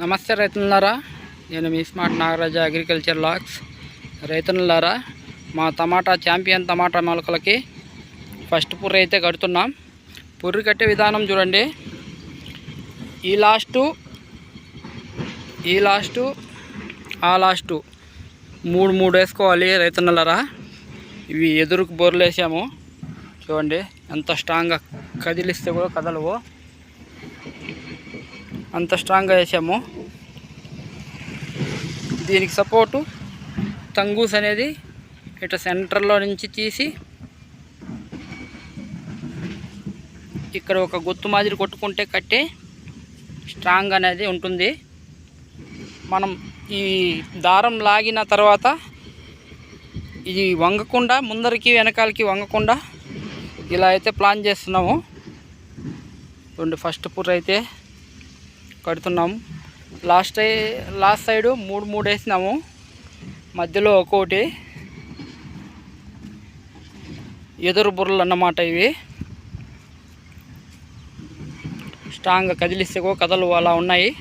నమస్తే రైతులారా నేను మీ స్మార్ట్ నాగరాజ అగ్రికల్చర్ లాక్స్. రైతులారా మా టమాటా ఛాంపియన్ టమాటా మొలకలకి ఫస్ట్ పుర్రి అయితే కడుతున్నాం. పుర్రి కట్టే విధానం చూడండి. ఈ లాస్టు ఈ లాస్టు ఆ లాస్టు మూడు మూడు వేసుకోవాలి రైతున్నలరా ఇవి ఎదురుకు బొర్రెలు వేసాము. చూడండి ఎంత స్ట్రాంగ్గా కదిలిస్తే కూడా కదలవు. అంత స్ట్రాంగ్గా వేసాము దీనికి సపోర్టు తంగూస్ అనేది ఇట్లా సెంటర్లో నుంచి తీసి ఇక్కడ ఒక గుత్తు మాదిరి కొట్టుకుంటే కట్టే స్ట్రాంగ్ అనేది ఉంటుంది. మనం ఈ దారం లాగిన తర్వాత ఇది వంగకుండా ముందరికి వెనకాలకి వంగకుండా ఇలా అయితే ప్లాన్ చేస్తున్నాము. రెండు ఫస్ట్ పుర్ర అయితే కడుతున్నాము లాస్ట్ లాస్ట్ సైడు మూడు మూడు వేసినాము. మధ్యలో ఒక్కోటి. ఎదురు బుర్రలు అన్నమాట ఇవి. స్ట్రాంగ్గా కదిలిస్తే కూడా కథలు అలా ఉన్నాయి.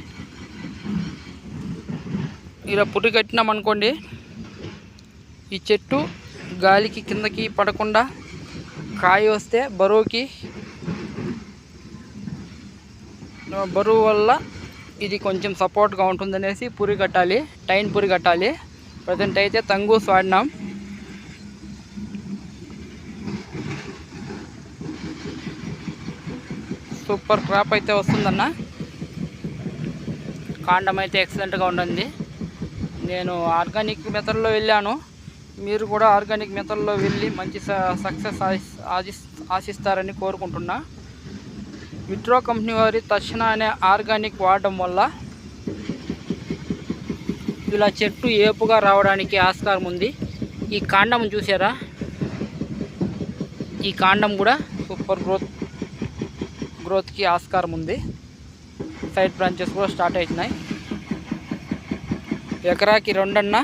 ఇలా పుట్టి కట్టినాం అనుకోండి. ఈ చెట్టు గాలికి కిందకి పడకుండా కాయ వస్తే బరువుకి బరువు వల్ల ఇది కొంచెం సపోర్ట్గా ఉంటుందనేసి పురి కట్టాలి టైన్ పురి కట్టాలి. ప్రజెంట్ అయితే తంగూస్ వాడినాం. సూపర్ క్రాప్ అయితే వస్తుందన్న. కాండం అయితే ఎక్సలెంట్గా ఉండండి నేను ఆర్గానిక్ మెథడ్లో వెళ్ళాను. మీరు కూడా ఆర్గానిక్ మెథడ్లో వెళ్ళి మంచి సక్సెస్ ఆశిస్ ఆశిస్తారని కోరుకుంటున్నా. విట్రో కంపెనీ వారి తక్షణ అనే ఆర్గానిక్ వాడడం వల్ల ఇలా చెట్టు ఏపుగా రావడానికి ఆస్కారం ఉంది. ఈ కాండం చూసారా? ఈ కాండం కూడా సూపర్ గ్రోత్ గ్రోత్కి ఆస్కారం ఉంది. సైడ్ బ్రాంచెస్ కూడా స్టార్ట్ అవుతున్నాయి ఎకరాకి రెండన్నా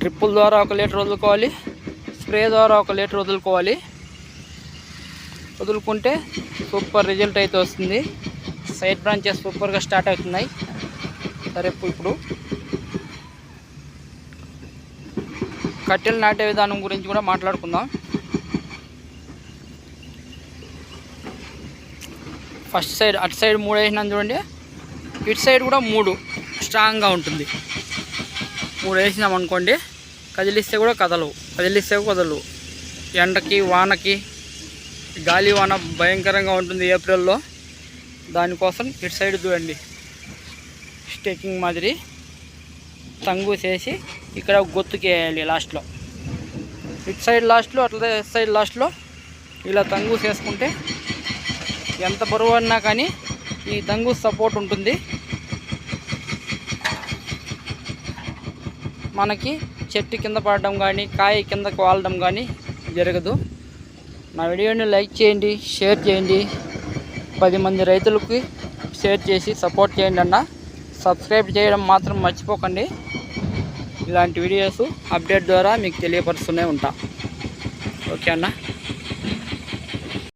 డ్రిప్పుల ద్వారా ఒక లీటర్ వదులుకోవాలి. స్ప్రే ద్వారా ఒక లీటర్ వదులుకోవాలి. వదులుకుంటే సూపర్ రిజల్ట్ అయితే వస్తుంది. సైడ్ బ్రాంచెస్ సూపర్గా స్టార్ట్ అవుతున్నాయి. సరే ఇప్పుడు ఇప్పుడు. కట్టెలు నాటే విధానం గురించి కూడా మాట్లాడుకుందాం. ఫస్ట్ సైడ్ అటు సైడ్ మూడు వేసినాను చూడండి. ఇటు సైడ్ కూడా మూడు స్ట్రాంగ్గా ఉంటుంది. మూడు వేసినాం అనుకోండి కదిలిస్తే కూడా కదలవు. కదిలిస్తే కదలవు. ఎండకి వానకి గాలి వాన భయంకరంగా ఉంటుంది ఏప్రిల్లో. దానికోసం ఇటు సైడ్ చూడండి. స్టేకింగ్ మాదిరి తంగు చేసి ఇక్కడ గొత్తుకేయాలి లాస్ట్లో. ఇటు సైడ్ లాస్ట్లో అట్లా ఇటు సైడ్ లాస్ట్లో ఇలా తంగు చేసుకుంటే ఎంత బరువు అన్నా కానీ ఈ తంగు సపోర్ట్ ఉంటుంది. మనకి చెట్టు కింద పడడం కానీ కాయ కిందకు వాలడం కానీ జరగదు. మా వీడియోని లైక్ చేయండి షేర్ చేయండి. పది మంది రైతులకి షేర్ చేసి సపోర్ట్ చేయండి అన్న. సబ్స్క్రైబ్ చేయడం మాత్రం మర్చిపోకండి. ఇలాంటి వీడియోస్ అప్డేట్ ద్వారా మీకు తెలియపరుస్తూనే ఉంటా. ఓకే అన్న?